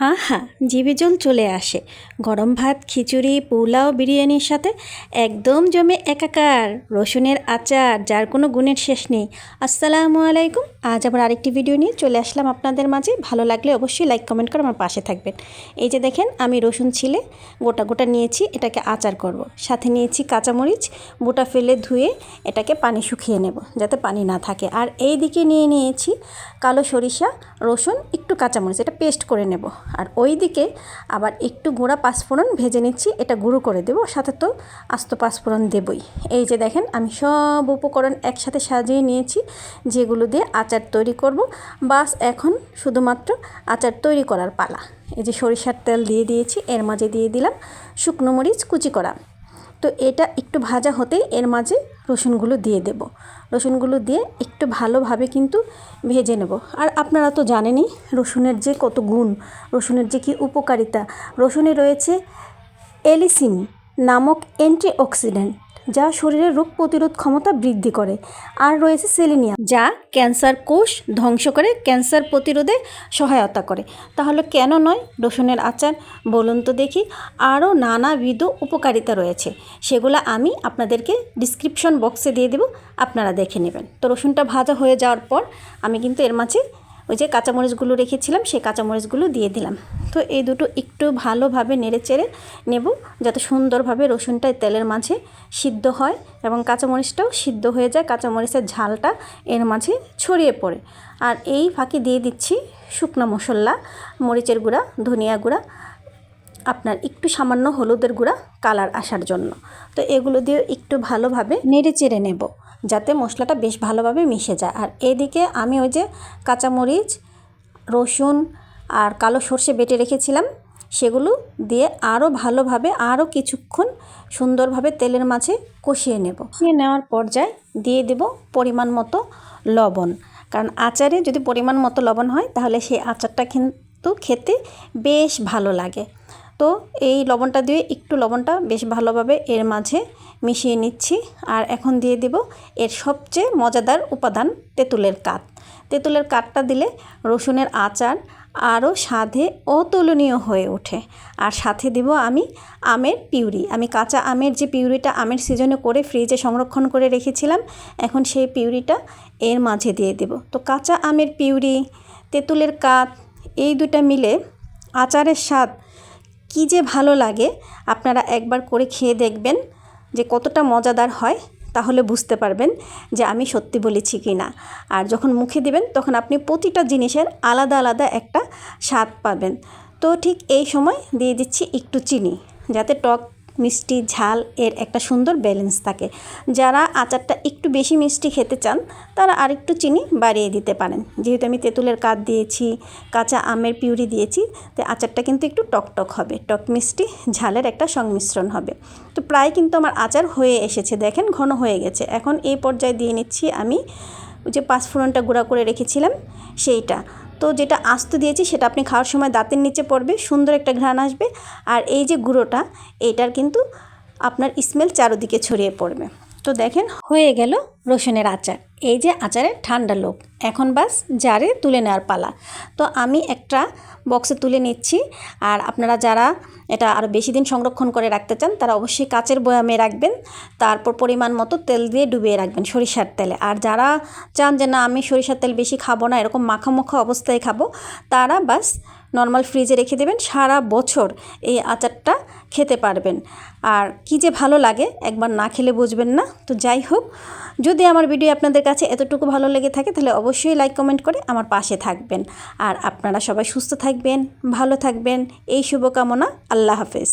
আহা জিভে জল চলে আসে। গরম ভাত, খিচুড়ি, পোলাও, বিরিয়ানির সাথে একদম জমে একাকার। রসুনের আচার, যার কোনো গুণের শেষ নেই। আসসালামু আলাইকুম। আজ আবার আরেকটি ভিডিও নিয়ে চলে আসলাম আপনাদের মাঝে। ভালো লাগলে অবশ্যই লাইক, কমেন্ট করে আমার পাশে থাকবেন। এই যে দেখেন, আমি রসুন ছিলে গোটা গোটা নিয়েছি, এটাকে আচার করব। সাথে নিয়েছি কাঁচামরিচ, গোটা ফেলে ধুয়ে এটাকে পানি শুকিয়ে নেব, যাতে পানি না থাকে। আর এই দিকে নিয়ে নিয়েছি কালো সরিষা, রসুন, একটু কাঁচামরিচ, এটা পেস্ট করে নেব। আর ওই দিকে আবার একটু গুঁড়া পাঁচফোড়ন ভেজে নিচ্ছি, এটা গুঁড়ো করে দেবো, সাথে তো আস্ত পাঁচফোড়ন দেবই। এই যে দেখেন, আমি সব উপকরণ একসাথে সাজিয়ে নিয়েছি, যেগুলো দিয়ে আচার তৈরি করব। বাস এখন শুধুমাত্র আচার তৈরি করার পালা। এই যে সরিষার তেল দিয়ে দিয়েছি, এর মাঝে দিয়ে দিলাম শুকনো মরিচ, কুচি করা। তো এটা একটু ভাজা হতেই এর মাঝে রসুনগুলো দিয়ে দেব। রসুনগুলো দিয়ে একটু ভালোভাবে কিন্তু ভেজে নেব। আর আপনারা তো জানেনই, রসুনের যে কত গুণ, রসুনের যে কী উপকারিতা। রসুনে রয়েছে এলিসিন নামক অ্যান্টিঅক্সিডেন্ট। যা শরীরের রোগ প্রতিরোধ ক্ষমতা বৃদ্ধি করে। আর রয়েছে সেলিনিয়াম, যা ক্যান্সার কোষ ধ্বংস করে ক্যান্সার প্রতিরোধে সহায়তা করে। তাহলে কেন নয়? রসুনের আচার, বলুন তো দেখি। আরও নানাবিধ উপকারিতা রয়েছে। সেগুলো আমি আপনাদেরকে ডিসক্রিপশন বক্সে দিয়ে দেবো, আপনারা দেখে নেবেন। তো রসুনটা ভাজা হয়ে যাওয়ার পর আমি কিন্তু এর মাঝে ওই যে কাঁচামরিচগুলো রেখেছিলাম, সেই কাঁচামরিচগুলো দিয়ে দিলাম। তো এই দুটো একটু ভালোভাবে নেড়ে চেড়ে নেব, যাতে সুন্দরভাবে রসুনটা তেলের মাঝে সিদ্ধ হয় এবং কাঁচামরিচটাও সিদ্ধ হয়ে যায়, কাঁচামরিচের ঝালটা এর মাঝে ছড়িয়ে পড়ে। আর এই ফাঁকি দিয়ে দিচ্ছি শুকনো মশলা, মরিচের গুঁড়া, ধনিয়া গুঁড়া, আপনার একটু সামান্য হলুদের গুঁড়া কালার আসার জন্য। তো এগুলো দিয়ে একটু ভালোভাবে নেড়ে চেড়ে নেব। যাতে মশলাটা বেশ ভালোভাবে মিশে যায়। আর এদিকে আমি ওই যে কাঁচামরিচ, রসুন আর কালো সর্ষে বেটে রেখেছিলাম। সেগুলো দিয়ে আরও ভালোভাবে আরও কিছুক্ষণ সুন্দরভাবে তেলের মাঝে কষিয়ে নেব। কষিয়ে নেওয়ার পর্যায়ে দিয়ে দেব পরিমাণ মতো লবণ। কারণ আচারে যদি পরিমাণ মতো লবণ হয়, তাহলে সেই আচারটা কিন্তু খেতে বেশ ভালো লাগে। তো এই লবণটা দিয়ে একটু লবণটা বেশ ভালোভাবে এর মাঝে মিশিয়ে নিচ্ছি। আর এখন দিয়ে দেব এর সবচেয়ে মজাদার উপাদান তেঁতুলের কাঠ। তেঁতুলের কাঠটা দিলে রসুনের আচার আরও স্বাদে অতুলনীয় হয়ে ওঠে। আর সাথে দিব আমি আমের পিউরি। আমি কাঁচা আমের যে পিউরিটা আমের সিজনে করে ফ্রিজে সংরক্ষণ করে রেখেছিলাম, এখন সেই পিউরিটা এর মাঝে দিয়ে দেব। তো কাঁচা আমের পিউরি, তেঁতুলের কাঠ, এই দুটা মিলে আচারের স্বাদ কী যে ভালো লাগে, আপনারা একবার করে খেয়ে দেখবেন যে কতটা মজাদার হয়, তাহলে বুঝতে পারবেন যে আমি সত্যি বলেছি কি না। আর যখন মুখে দিবেন, তখন আপনি প্রতিটা জিনিসের আলাদা আলাদা একটা স্বাদ পাবেন। তো ঠিক এই সময় দিয়ে দিচ্ছি একটু চিনি, যাতে টক মিষ্টি ঝাল এর একটা সুন্দর ব্যালেন্স থাকে। যারা আচারটা একটু বেশি মিষ্টি খেতে চান, তারা আরেকটু চিনি বাড়িয়ে দিতে পারেন। যেহেতু আমি তেঁতুলের কাঠ দিয়েছি, কাঁচা আমের পিউরি দিয়েছি তো আচারটা কিন্তু একটু টকটক হবে, টক মিষ্টি ঝালের একটা সংমিশ্রণ হবে। তো প্রায় কিন্তু আমার আচার হয়ে এসেছে, দেখেন ঘন হয়ে গেছে। এখন এই পর্যায়ে দিয়ে নিচ্ছি আমি যে পাঁচফোড়নটা গুঁড়া করে রেখেছিলাম, সেইটা। তো যেটা আস্ত দিয়েছি সেটা আপনি খাওয়ার সময় দাঁতের নিচে পড়বে, সুন্দর একটা ঘ্রাণ আসবে। আর এই যে গুঁড়োটা, এটার কিন্তু আপনার স্মেল চারোদিকে ছড়িয়ে পড়বে। তো দেখেন, হয়ে গেল রসুনের আচার। এই যে আচারের ঠান্ডা লোক এখন বাস জারে তুলে নেওয়ার পালা। তো আমি একটা বক্সে তুলে নিচ্ছি, আর আপনারা যারা এটা আরও বেশি দিন সংরক্ষণ করে রাখতে চান, তারা অবশ্যই কাচের বয়ামে রাখবেন, তারপর পরিমাণ মতো তেল দিয়ে ডুবিয়ে রাখবেন সরিষার তেলে। আর যারা চান যে, না, আমি সরিষার তেল বেশি খাব না, এরকম মাখামাখা অবস্থায় খাব, তারা বাস নর্মাল ফ্রিজে রেখে দেবেন, সারা বছর এই আচারটা খেতে পারবেন। আর কি যে ভালো লাগে, একবার না খেলে বুঝবেন না। তো যাই হোক, যদি আমার ভিডিও আপনাদের কাছে এতটুকু ভালো লেগে থাকে, তাহলে অবশ্যই লাইক কমেন্ট করে আমার পাশে থাকবেন। আর আপনারা সবাই সুস্থ থাকবেন, ভালো থাকবেন। এই শুভকামনা, আল্লাহ হাফেজ।